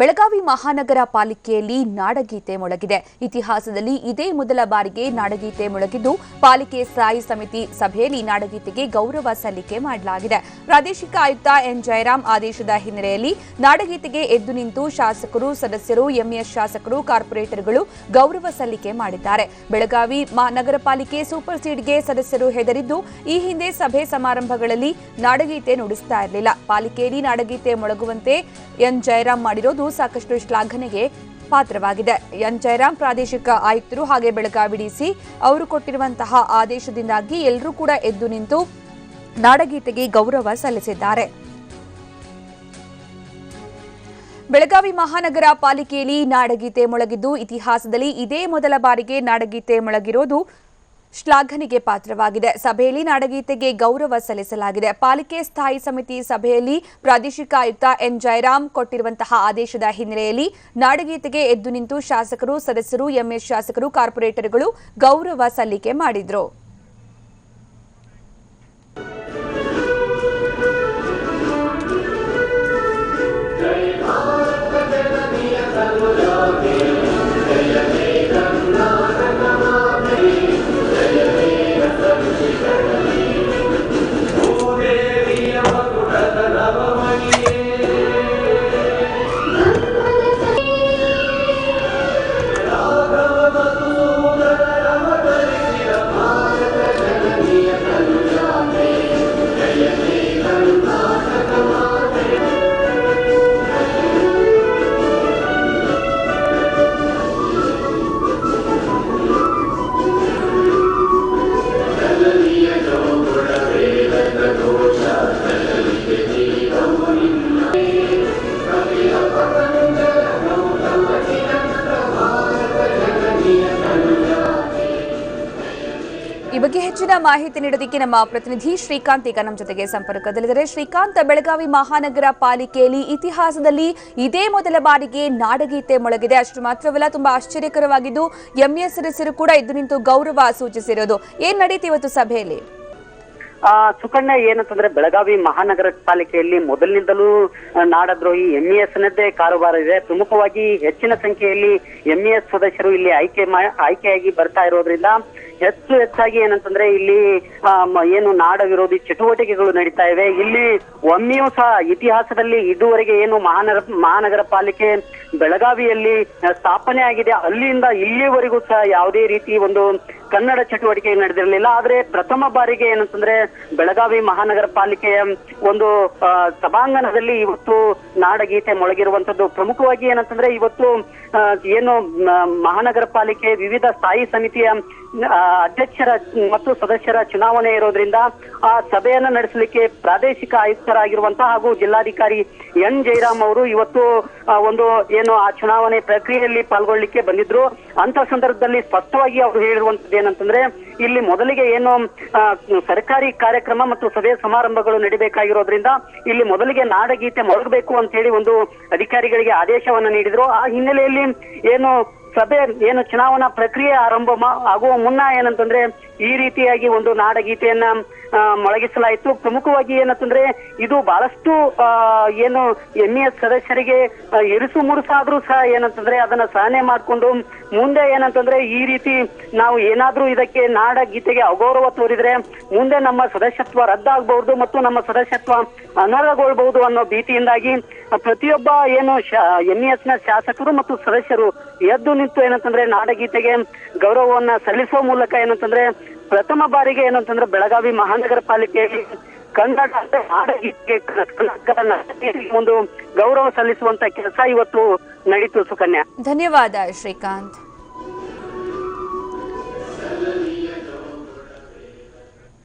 ಬೆಳಗಾವಿ ಮಹಾನಗರ ಪಾಲಿಕೆಯಲ್ಲಿ ನಾಡಗೀತೆ ಮೊಳಗಿದೆ. ಇತಿಹಾಸದಲ್ಲಿ ಇದೇ ಮೊದಲ ಬಾರಿಗೆ ನಾಡಗೀತೆ ಮೊಳಗಿದ್ದು, ಪಾಲಿಕೆ ಸ್ಥಾಯಿ ಸಮಿತಿ ಸಭೆಯಲ್ಲಿ ನಾಡಗೀತೆಗೆ ಗೌರವ ಸಲ್ಲಿಕೆ ಮಾಡಲಾಗಿದೆ. ಪ್ರಾದೇಶಿಕ ಆಯುಕ್ತ ಎನ್. ಜಯರಾಮ್ ಆದೇಶದ ಹಿನ್ನೆಲೆಯಲ್ಲಿ ನಾಡಗೀತೆಗೆ ಎದ್ದು ನಿಂತು ಶಾಸಕರು, ಸದಸ್ಯರು, ಎಂಎಸ್ ಶಾಸಕರು, ಕಾರ್ಪೊರೇಟರ್ಗಳು ಗೌರವ ಸಲ್ಲಿಕೆ ಮಾಡಿದ್ದಾರೆ. ಬೆಳಗಾವಿ ಮಹಾನಗರ ಪಾಲಿಕೆ ಸೂಪರ್ ಸೀಡ್ಗೆ ಸದಸ್ಯರು ಹೆದರಿದ್ದು, ಈ ಹಿಂದೆ ಸಭೆ ಸಮಾರಂಭಗಳಲ್ಲಿ ನಾಡಗೀತೆ ನುಡಿಸ್ತಾ ಇರಲಿಲ್ಲ. ಪಾಲಿಕೆಯಲ್ಲಿ ನಾಡಗೀತೆ ಮೊಳಗುವಂತೆ ಎನ್. ಜಯರಾಮ್ ಮಾಡಿರೋದು ಸಾಕಷ್ಟು ಶ್ಲಾಘನೆಗೆ ಪಾತ್ರವಾಗಿದೆ. ಎನ್. ಜಯರಾಮ್ ಪ್ರಾದೇಶಿಕ ಆಯುಕ್ತರು ಹಾಗೆ ಬೆಳಗಾವಿ ಡಿಸಿ ಅವರು ಕೊಟ್ಟಿರುವಂತಹ ಆದೇಶದಿಂದಾಗಿ ಎಲ್ಲರೂ ಕೂಡ ಎದ್ದು ನಿಂತು ನಾಡಗೀತೆಗೆ ಗೌರವ ಸಲ್ಲಿಸಿದ್ದಾರೆ. ಬೆಳಗಾವಿ ಮಹಾನಗರ ಪಾಲಿಕೆಯಲ್ಲಿ ನಾಡಗೀತೆ ಮೊಳಗಿದ್ದು ಇತಿಹಾಸದಲ್ಲಿ ಇದೇ ಮೊದಲ ಬಾರಿಗೆ ನಾಡಗೀತೆ ಮೊಳಗಿರೋದು ಶ್ಲಾಘನೆಗೆ ಪಾತ್ರವಾಗಿದೆ. ಸಭೆಯಲ್ಲಿ ನಾಡಗೀತೆಗೆ ಗೌರವ ಸಲ್ಲಿಸಲಾಗಿದೆ. ಪಾಲಿಕೆ ಸ್ಥಾಯಿ ಸಮಿತಿ ಸಭೆಯಲ್ಲಿ ಪ್ರಾದೇಶಿಕ ಆಯುಕ್ತ ಎನ್. ಜಯರಾಮ್ ಕೊಟ್ಟಿರುವಂತಹ ಆದೇಶದ ಹಿನ್ನೆಲೆಯಲ್ಲಿ ನಾಡಗೀತೆಗೆ ಎದ್ದು ನಿಂತು ಶಾಸಕರು, ಸದಸ್ಯರು, ಎಂಎಸ್ ಶಾಸಕರು, ಕಾರ್ಪೊರೇಟರ್ಗಳು ಗೌರವ ಸಲ್ಲಿಕೆ ಮಾಡಿದ್ರು. ಈ ಬಗ್ಗೆ ಹೆಚ್ಚಿನ ಮಾಹಿತಿ ನೀಡೋದಕ್ಕೆ ನಮ್ಮ ಪ್ರತಿನಿಧಿ ಶ್ರೀಕಾಂತ್ ಈಗ ನಮ್ಮ ಜೊತೆಗೆ ಸಂಪರ್ಕದಲ್ಲಿದ್ದಾರೆ. ಶ್ರೀಕಾಂತ್, ಬೆಳಗಾವಿ ಮಹಾನಗರ ಪಾಲಿಕೆಯಲ್ಲಿ ಇತಿಹಾಸದಲ್ಲಿ ಇದೇ ಮೊದಲ ಬಾರಿಗೆ ನಾಡಗೀತೆ ಮೊಳಗಿದೆ. ಅಷ್ಟು ಮಾತ್ರವಲ್ಲ, ತುಂಬಾ ಆಶ್ಚರ್ಯಕರವಾಗಿದ್ದು ಎಂಎಸ್ ಸದಸ್ಯರು ಕೂಡ ಇದ್ದು ನಿಂತು ಗೌರವ ಸೂಚಿಸಿರೋದು. ಏನ್ ನಡೀತಿ ಇವತ್ತು ಸಭೆಯಲ್ಲಿ? ಆ, ಸುಕನ್ಯ, ಏನಂತಂದ್ರೆ ಬೆಳಗಾವಿ ಮಹಾನಗರ ಪಾಲಿಕೆಯಲ್ಲಿ ಮೊದಲಿನಿಂದಲೂ ನಾಡದ್ರೋಹಿ ಎಸ್ ನದ್ದೇ ಕಾರುಬಾರ ಇದೆ. ಪ್ರಮುಖವಾಗಿ ಹೆಚ್ಚಿನ ಸಂಖ್ಯೆಯಲ್ಲಿ ಎಂಇಎಸ್ ಸದಸ್ಯರು ಇಲ್ಲಿ ಆಯ್ಕೆ ಆಯ್ಕೆಯಾಗಿ ಬರ್ತಾ ಇರೋದ್ರಿಂದ ಹೆಚ್ಚು ಹೆಚ್ಚಾಗಿ ಏನಂತಂದ್ರೆ ಇಲ್ಲಿ ಏನು ನಾಡ ವಿರೋಧಿ ಚಟುವಟಿಕೆಗಳು ನಡೀತಾ ಇವೆ. ಇಲ್ಲಿ ಒಮ್ಮೆಯೂ ಸಹ ಇತಿಹಾಸದಲ್ಲಿ ಇದುವರೆಗೆ ಏನು ಮಹಾನಗರ ಮಹಾನಗರ ಪಾಲಿಕೆ ಬೆಳಗಾವಿಯಲ್ಲಿ ಸ್ಥಾಪನೆ ಆಗಿದೆ ಅಲ್ಲಿಂದ ಇಲ್ಲಿಯವರೆಗೂ ಸಹ ಯಾವುದೇ ರೀತಿ ಒಂದು ಕನ್ನಡ ಚಟುವಟಿಕೆ ನಡೆದಿರಲಿಲ್ಲ. ಆದ್ರೆ ಪ್ರಥಮ ಬಾರಿಗೆ ಏನಂತಂದ್ರೆ ಬೆಳಗಾವಿ ಮಹಾನಗರ ಪಾಲಿಕೆಯ ಒಂದು ಸಭಾಂಗಣದಲ್ಲಿ ಇವತ್ತು ನಾಡಗೀತೆ ಮೊಳಗಿರುವಂತದ್ದು. ಪ್ರಮುಖವಾಗಿ ಏನಂತಂದ್ರೆ ಇವತ್ತು ಏನು ಮಹಾನಗರ ಪಾಲಿಕೆ ವಿವಿಧ ಸ್ಥಾಯಿ ಸಮಿತಿಯ ಅಧ್ಯಕ್ಷರ, ಮತ್ತು ಸದಸ್ಯರ ಚುನಾವಣೆ ಇರೋದ್ರಿಂದ ಆ ಸಭೆಯನ್ನ ನಡೆಸಲಿಕ್ಕೆ ಪ್ರಾದೇಶಿಕ ಆಯುಕ್ತರಾಗಿರುವಂತಹ ಹಾಗೂ ಜಿಲ್ಲಾಧಿಕಾರಿ ಎನ್ ಜಯರಾಮ್ ಅವರು ಇವತ್ತು ಒಂದು ಏನು ಆ ಚುನಾವಣೆ ಪ್ರಕ್ರಿಯೆಯಲ್ಲಿ ಪಾಲ್ಗೊಳ್ಳಿಕ್ಕೆ ಬಂದಿದ್ರು. ಅಂತ ಸಂದರ್ಭದಲ್ಲಿ ಸ್ಪಷ್ಟವಾಗಿ ಅವರು ಹೇಳಿರುವಂತದ್ದು ಏನಂತಂದ್ರೆ, ಇಲ್ಲಿ ಮೊದಲಿಗೆ ಏನು ಸರ್ಕಾರಿ ಕಾರ್ಯಕ್ರಮ ಮತ್ತು ಸಭೆ ಸಮಾರಂಭಗಳು ನಡಿಬೇಕಾಗಿರೋದ್ರಿಂದ ಇಲ್ಲಿ ಮೊದಲಿಗೆ ನಾಡಗೀತೆ ಮೊಳಗಬೇಕು ಅಂತ ಹೇಳಿ ಒಂದು ಅಧಿಕಾರಿಗಳಿಗೆ ಆದೇಶವನ್ನ ನೀಡಿದ್ರು. ಆ ಹಿನ್ನೆಲೆಯಲ್ಲಿ ಏನು ಸಭೆ ಏನು ಚುನಾವಣಾ ಪ್ರಕ್ರಿಯೆ ಆರಂಭ ಆಗುವ ಮುನ್ನ ಏನಂತಂದ್ರೆ ಈ ರೀತಿಯಾಗಿ ಒಂದು ನಾಡಗೀತೆಯನ್ನ ಮೊಳಗಿಸಲಾಯಿತು. ಪ್ರಮುಖವಾಗಿ ಏನಂತಂದ್ರೆ, ಇದು ಬಹಳಷ್ಟು ಏನು ಏನು ಎಂಇಎಸ್ ಸದಸ್ಯರಿಗೆ ಇರಿಸು ಮುರುಸಾದ್ರೂ ಸಹ ಏನಂತಂದ್ರೆ ಅದನ್ನ ಸಹನೆ ಮಾಡಿಕೊಂಡು, ಮುಂದೆ ಏನಂತಂದ್ರೆ ಈ ರೀತಿ ನಾವು ಏನಾದ್ರೂ ಇದಕ್ಕೆ ನಾಡ ಗೀತೆಗೆ ಅಗೌರವ ತೋರಿದ್ರೆ, ಮುಂದೆ ನಮ್ಮ ಸದಸ್ಯತ್ವ ರದ್ದಾಗಬಹುದು ಮತ್ತು ನಮ್ಮ ಸದಸ್ಯತ್ವ ಅನರ್ಹಗೊಳ್ಬಹುದು ಅನ್ನೋ ಭೀತಿಯಿಂದಾಗಿ, ಪ್ರತಿಯೊಬ್ಬ ಏನು ಎಂಇಎಸ್ನ ಶಾಸಕರು ಮತ್ತು ಸದಸ್ಯರು ಎದ್ದು ನಿಂತು ಏನಂತಂದ್ರೆ ನಾಡಗೀತೆಗೆ ಗೌರವವನ್ನ ಸಲ್ಲಿಸುವ ಮೂಲಕ ಏನಂತಂದ್ರೆ ಪ್ರಥಮ ಬಾರಿಗೆ ಏನಂತಂದ್ರೆ ಬೆಳಗಾವಿ ಮಹಾನಗರ ಪಾಲಿಕೆಯಲ್ಲಿ ಕನ್ನಡ ನಾಡಗೀತೆಗೆ ಒಂದು ಗೌರವ ಸಲ್ಲಿಸುವಂತ ಕೆಲಸ ಇವತ್ತು ನಡೀತು ಸುಕನ್ಯಾ. ಧನ್ಯವಾದ ಶ್ರೀಕಾಂತ್.